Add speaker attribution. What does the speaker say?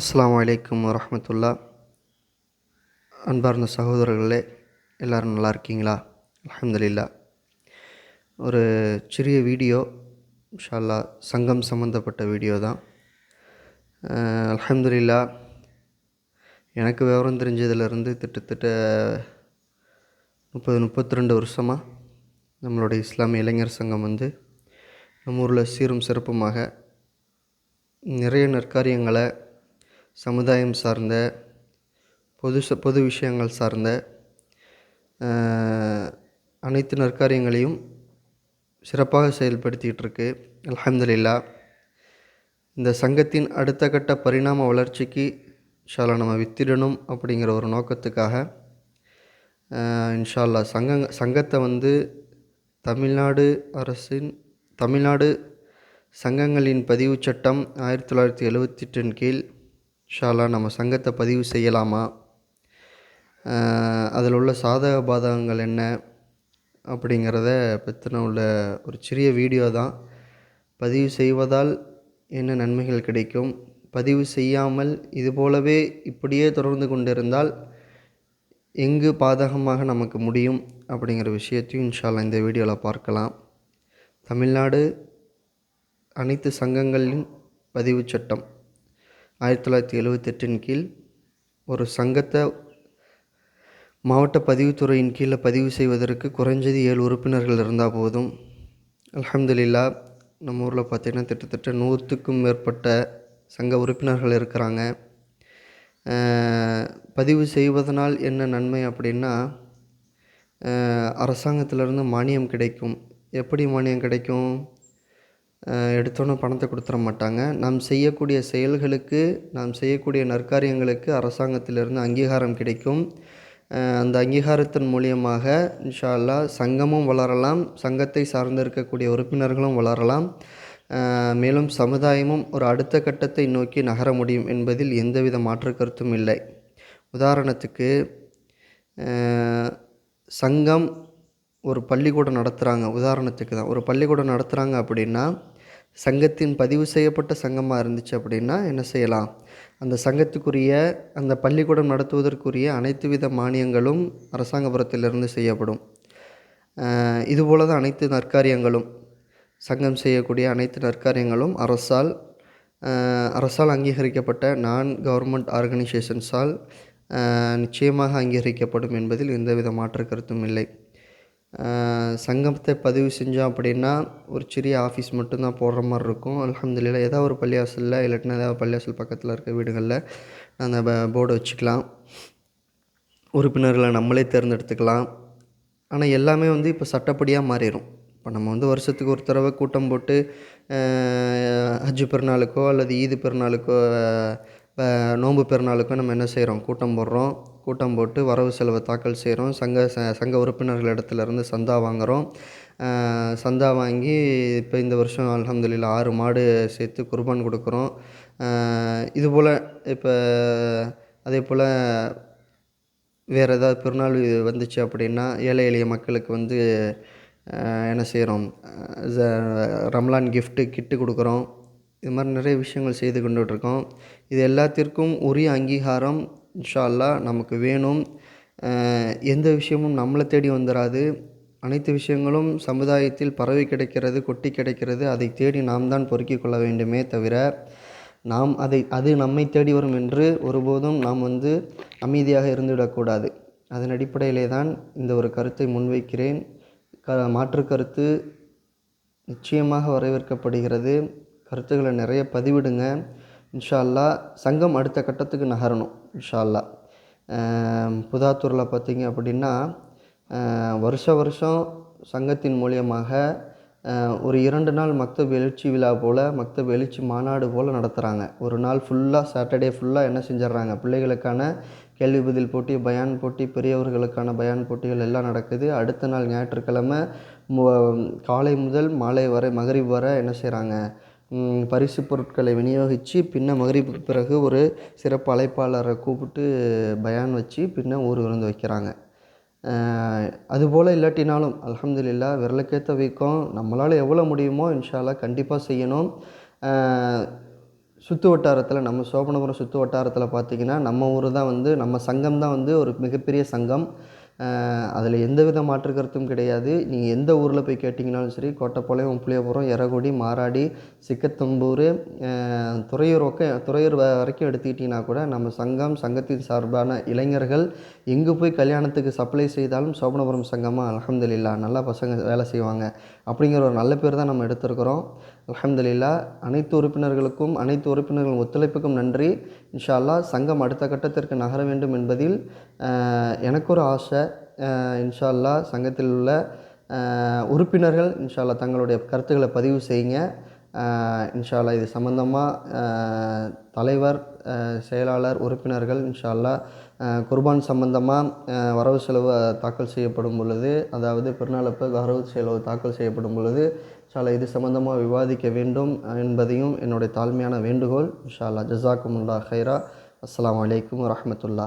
Speaker 1: அஸ்லாம் அலைக்கும் வரமத்துல்லா அன்பார்ந்த சகோதரர்களே எல்லோரும் நல்லா இருக்கீங்களா? அலமதுல்லா ஒரு சிறிய வீடியோ இன்ஷால்லா சங்கம் சம்மந்தப்பட்ட வீடியோ தான். அலமதுல்லா எனக்கு விவரம் தெரிஞ்சதுலேருந்து திட்டத்தட்ட முப்பது முப்பத்தி ரெண்டு வருஷமாக நம்மளுடைய இஸ்லாமிய இளைஞர் சங்கம் வந்து நம்ம ஊரில் சீரும் சிறப்புமாக நிறைய நற்காரியங்களை சமுதாயம் சார்ந்த பொது ச பொது விஷயங்கள் சார்ந்த அனைத்து நற்காரியங்களையும் சிறப்பாக செயல்படுத்திகிட்டு இருக்கு அல்ஹம்துலில்லா. இந்த சங்கத்தின் அடுத்த கட்ட பரிணாம வளர்ச்சிக்கு இன்ஷால்லா நம்ம வித்திடணும் அப்படிங்கிற ஒரு நோக்கத்துக்காக இன்ஷால்லா சங்க சங்கத்தை வந்து தமிழ்நாடு அரசின் தமிழ்நாடு சங்கங்களின் பதிவு சட்டம் ஆயிரத்தி தொள்ளாயிரத்தி எழுவத்தெட்டின் கீழ் ஷாலா நம்ம சங்கத்தை பதிவு செய்யலாமா? அதில் உள்ள சாதக பாதகங்கள் என்ன அப்படிங்கிறத பற்றின உள்ள ஒரு சிறிய வீடியோ தான். பதிவு செய்வதால் என்ன நன்மைகள் கிடைக்கும்? பதிவு செய்யாமல் இது போலவே இப்படியே தொடர்ந்து கொண்டிருந்தால் எங்கு பாதகமாக நமக்கு முடியும் அப்படிங்கிற விஷயத்தையும் இன்ஷால்லா இந்த வீடியோவில் பார்க்கலாம். தமிழ்நாடு அனைத்து சங்கங்களின் பதிவு சட்டம். ஆயிரத்தி தொள்ளாயிரத்தி எழுவத்தெட்டின் கீழ் ஒரு சங்கத்தை மாவட்ட பதிவுத்துறையின் கீழே பதிவு செய்வதற்கு குறைஞ்சது ஏழு உறுப்பினர்கள் இருந்தால் போதும். அலமதுல்லா நம்ம ஊரில் பார்த்திங்கன்னா கிட்டத்தட்ட நூற்றுக்கும் மேற்பட்ட சங்க உறுப்பினர்கள் இருக்கிறாங்க. பதிவு செய்வதனால் என்ன நன்மை அப்படின்னா அஹ், அரசாங்கத்திலேருந்து மானியம் கிடைக்கும். எப்படி மானியம் கிடைக்கும்? எடுத்தோன்னே பணத்தை கொடுத்துட மாட்டாங்க. நாம் செய்யக்கூடிய செயல்களுக்கு நாம் செய்யக்கூடிய நற்காரியங்களுக்கு அரசாங்கத்திலிருந்து அங்கீகாரம் கிடைக்கும். அந்த அங்கீகாரத்தின் மூலியமாக இன்ஷா அல்லாஹ் சங்கமும் வளரலாம் சங்கத்தை சார்ந்து இருக்கக்கூடிய உறுப்பினர்களும் வளரலாம். மேலும் சமுதாயமும் ஒரு அடுத்த கட்டத்தை நோக்கி நகர முடியும் என்பதில் எந்தவித மாற்று கருத்தும் இல்லை. உதாரணத்துக்கு சங்கம் ஒரு பள்ளிக்கூடம் நடத்துகிறாங்க உதாரணத்துக்கு தான். ஒரு பள்ளிக்கூடம் நடத்துகிறாங்க அப்படின்னா சங்கத்தின் பதிவு செய்யப்பட்ட சங்கமாக இருந்துச்சு அப்படின்னா என்ன செய்யலாம்? அந்த சங்கத்துக்குரிய அந்த பள்ளிக்கூடம் நடத்துவதற்குரிய அனைத்து வித மானியங்களும் அரசாங்கபுரத்திலிருந்து செய்யப்படும். இதுபோல தான் அனைத்து நற்காரியங்களும் சங்கம் செய்யக்கூடிய அனைத்து நற்காரியங்களும் அரசால் அரசால் அங்கீகரிக்கப்பட்ட நான் கவர்மெண்ட் ஆர்கனைசேஷன்ஸால் நிச்சயமாக அங்கீகரிக்கப்படும் என்பதில் எந்தவித மாற்று கருத்தும் இல்லை. சங்கத்தை பதிவு செஞ்சோம் அப்படின்னா ஒரு சிறிய ஆஃபீஸ் மட்டும்தான் போடுற மாதிரி இருக்கும். அல்ஹம்துலில்லாஹ் ஏதாவது ஒரு பள்ளிவாசலில் இல்லாட்டினா ஏதாவது பள்ளிவாசல் பக்கத்தில் இருக்க வீடுகளில் அந்த போர்டை வச்சுக்கலாம். உறுப்பினர்களை நம்மளே தேர்ந்தெடுத்துக்கலாம். ஆனால் எல்லாமே வந்து இப்போ சட்டப்படியாக மாறிடும் இப்போ நம்ம வந்து வருஷத்துக்கு ஒரு தடவை கூட்டம் போட்டு ஹஜ்ஜு பெருநாளுக்கோ அல்லது ஈது பெருநாளுக்கோ நோன்பு பெருநாளுக்கோ நம்ம என்ன செய்கிறோம் கூட்டம் போடுறோம். கூட்டம் போட்டு வரவு செலவு தாக்கல் செய்கிறோம். சங்க ச- சங்க உறுப்பினர்கள் இடத்துல இருந்து சந்தா வாங்குகிறோம். சந்தா வாங்கி இப்போ இந்த வருஷம் அல்ஹம்துலில்லாஹ் ஆறு மாடு சேர்த்து குர்பான் கொடுக்குறோம். இதுபோல் இப்போ அதே போல் வேறு ஏதாவது பெருநாள் வந்துச்சு அப்படின்னா ஏழை எளிய மக்களுக்கு வந்து என்ன செய்கிறோம்? ரம்லான் கிஃப்ட்டு கிட்டு கொடுக்குறோம். இது மாதிரி நிறைய விஷயங்கள் செய்து கொண்டுட்ருக்கோம் இது எல்லாத்திற்கும் உரிய அங்கீகாரம். இன்ஷா அல்லாஹ் நமக்கு வேணும். எந்த விஷயமும் நம்மளை தேடி வந்துடாது அனைத்து விஷயங்களும் சமுதாயத்தில் பரவி கிடைக்கிறது கொட்டி கிடைக்கிறது. அதை தேடி நாம் தான் பொறுக்கிக் கொள்ள வேண்டுமே தவிர நாம் அதை அது நம்மை தேடி வரும் என்று ஒருபோதும் நாம் வந்து அமைதியாக இருந்துவிடக்கூடாது அதன் அடிப்படையிலே தான் இந்த ஒரு கருத்தை முன்வைக்கிறேன். க மாற்று கருத்து நிச்சயமாக வரவேற்கப்படுகிறது. கருத்துக்களை நிறைய பதிவிடுங்க. இன்ஷா அல்லாஹ் சங்கம் அடுத்த கட்டத்துக்கு நகரணும் இன்ஷா அல்லாஹ் புதாத்தூரில் பார்த்தீங்க அப்படின்னா வருஷ வருஷம் சங்கத்தின் மூலியமாக ஒரு இரண்டு நாள் மக்தப் எழுச்சி விழா போல் மக்தப் எழுச்சி மாநாடு போல் நடத்துகிறாங்க ஒரு நாள் ஃபுல்லாக சாட்டர்டே ஃபுல்லாக என்ன செஞ்சிடுறாங்க பிள்ளைகளுக்கான கேள்வி பதில் போட்டி பயான் போட்டி பெரியவர்களுக்கான பயான் போட்டிகள் எல்லாம் நடக்குது. அடுத்த நாள் ஞாயிற்றுக்கிழமை மு- காலை முதல் மாலை வரை மகரிப் வரை என்ன செய்கிறாங்க பரிசு பொருட்களை விநியோகித்து பின்ன மகரிப்புக்கு பிறகு ஒரு சிறப்பு அழைப்பாளரை கூப்பிட்டு பயான் வச்சு பின்ன ஊர் விருந்து வைக்கிறாங்க. அதுபோல் இல்லாட்டினாலும் அலமதுல்லா விரலுக்கேற்ற வீக்கம் நம்மளால் எவ்வளோ முடியுமோ இன்ஷாலாக கண்டிப்பாக செய்யணும். சுற்று வட்டாரத்தில் நம்ம சோபனபுரம் சுற்று வட்டாரத்தில் பார்த்திங்கன்னா நம்ம ஊர் தான் வந்து நம்ம சங்கம் தான் வந்து ஒரு மிகப்பெரிய சங்கம். அதில் எந்த வித மாற்று கருத்தும் கிடையாது. நீங்கள் எந்த ஊரில் போய் கேட்டிங்கனாலும் சரி கோட்டப்பாளையம் உப்புளியபுரம் எரகுடி மாராடி சிக்கத்தம்பூர் துறையூர் ஒக்க துறையூர் வ வரைக்கும் எடுத்துக்கிட்டிங்கன்னா கூட நம்ம சங்கம் சங்கத்தின் சார்பான இளைஞர்கள் எங்கே போய் கல்யாணத்துக்கு சப்ளை செய்தாலும் சோபனபுரம் சங்கமாக அலமதுல்லா நல்லா பசங்க வேலை செய்வாங்க. அப்படிங்கிற ஒரு நல்ல பேர் தான் நம்ம எடுத்திருக்கிறோம். அலமதுல்லா அனைத்து உறுப்பினர்களுக்கும் அனைத்து உறுப்பினர்களின் ஒத்துழைப்புக்கும் நன்றி. இன்ஷா சங்கம் அடுத்த கட்டத்திற்கு நகர வேண்டும் என்பதில் எனக்கொரு ஆசை. இன்ஷா அல்லாஹ் சங்கத்தில் உள்ள உறுப்பினர்கள் இன்ஷா அல்லாஹ் தங்களுடைய கருத்துக்களை பதிவு செய்யுங்க. இன்ஷால்லா இன்ஷா இது சம்மந்தமாக தலைவர் செயலாளர் உறுப்பினர்கள் இன்ஷா அல்லாஹ் குர்பான் சம்பந்தமாக வரவு செலவு தாக்கல் செய்யப்படும் பொழுது அதாவது பெருநாளப்ப வரவு செலவு தாக்கல் செய்யப்படும் பொழுது இன்ஷால்லா இது சம்மந்தமாக விவாதிக்க வேண்டும் என்பதையும் என்னுடைய தாழ்மையான வேண்டுகோள். இன்ஷால்லா ஜசாக்குமுல்லா ஹைரா அஸ்லாம் அலைக்கும் வரமத்துல்லா